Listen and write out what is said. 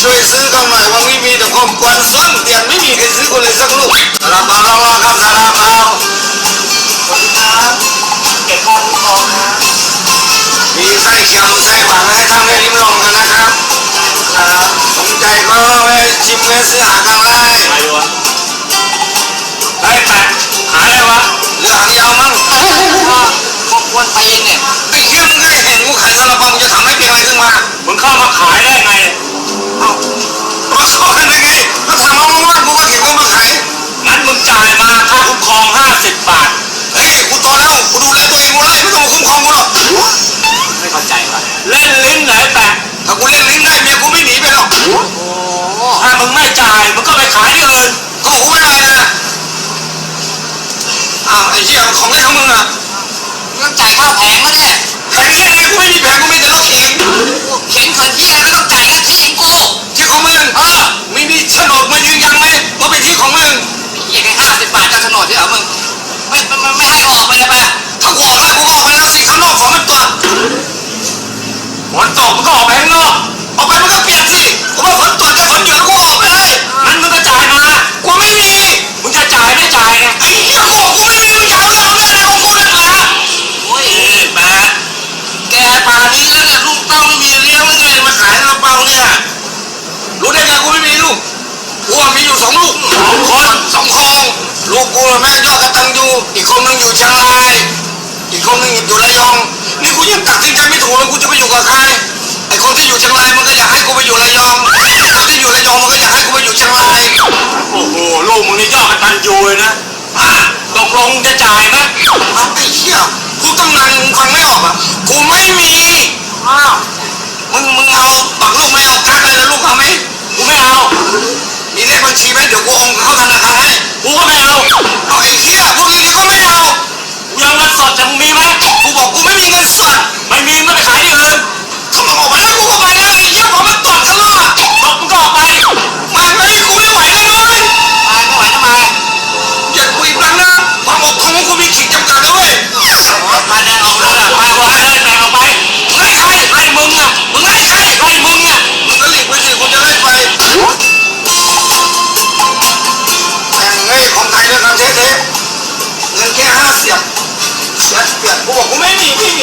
ช่วยซื้อกันหน่อยว่าไม่มีแต่ความกวนส้นเตียนไม่มีใครซื้อกูเลยสักลูกสาราเปาลองๆครับสาราเปาสวัสดีครับเก็บข้าวคุ้มครองนะมีไส้เค็มไส้หวานให้ท่านได้ลิ้มลองกันนะครับครับสนใจก็ไปชิมแวะซื้อหากันได้ไปดูวะเฮ้แปะหาอะไรวะหรือหางยาวมั้งพวกวนตีนเนี่ยไอ้เหี้ยมึงก็เห็นกูขายซาลาเปามึงจะทำให้เป็นอะไรขึ้นมามึงเข้ามาขาย อ้าวไอ้เหี้ยของเล่นของมึงอะต้องจ่ายค่าแผงแล้วเนี่ยแพงได้ไงกูไม่มีแพงกูมีแต่รถเข็นเข็นเขินที่อะไรไม่ต้องจ่ายนะที่ของกูที่ของมึงเออไม่มีโฉนดมายืนยันไหมว่าเป็นที่ของมึงเหี้ยแค่ห้าสิบบาทจะโฉนดที่เหรอมึงไม่ไม่ไม่ไม่ให้ออกไป อีกคนนึงอยู่เชียงรายอีกคนนึงอยู่ระยอง นี่กูยังตัดสินใจไม่ถูกเลยกูจะไปอยู่กับใครไอ้คนที่อยู่เชียงรายมันก็อยากให้กูไปอยู่ระยองคนที่อยู่ระยองมันก็อยากให้กูไปอยู่เชียงรายโอ้โหลูกมึงนี่ยอดกตันยูเลยนะอะตกลงจะจ่ายไหมไอ้เหี้ยกูตั้งนานมึงฟังไม่ออกอะกูไม่มี ม่มีมึงไปขายที่อื่นเขาบอกออกมาแล้วกูก็ไปแล้วไอ้เหี้ยผมมันตรวจข้างนอกอกมึงก็ออกไปมาเฮ้ยกูไม่ไหวแล้วเว้ยตาไม่ไหวทำไมอย่าคุยอีกครั้งนะความอดทนของกูมีขีดจำกัดนะเว้ยมาแดงออกเลยล่ะไปบอกให้เลยแต่ออกไปไล่ใครไล่มึงอะมึงไล่ใครไล่มึงอะมึงก็หลีกไปสิกูจะไล่ไปแต่งเฮ้ยของไทยด้วยกันเท่ๆเงินแค่ห้าเสียบเสียบเปลี่ยนกูบอกกูไม่มีไ